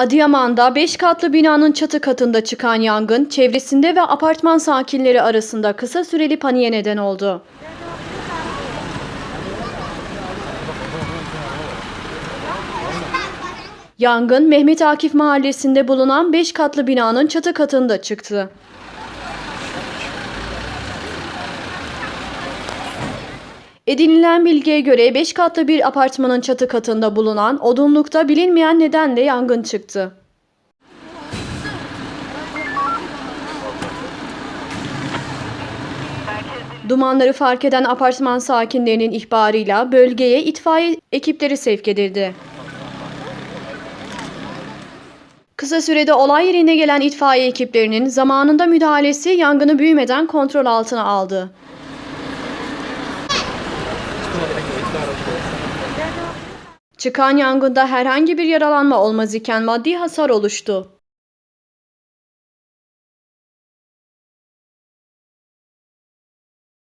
Adıyaman'da 5 katlı binanın çatı katında çıkan yangın, çevresinde ve apartman sakinleri arasında kısa süreli paniğe neden oldu. Yangın, Mehmet Akif mahallesinde bulunan 5 katlı binanın çatı katında çıktı. Edinilen bilgiye göre 5 katlı bir apartmanın çatı katında bulunan odunlukta bilinmeyen nedenle yangın çıktı. Dumanları fark eden apartman sakinlerinin ihbarıyla bölgeye itfaiye ekipleri sevk edildi. Kısa sürede olay yerine gelen itfaiye ekiplerinin zamanında müdahalesi yangını büyümeden kontrol altına aldı. Çıkan yangında herhangi bir yaralanma olmaz iken maddi hasar oluştu.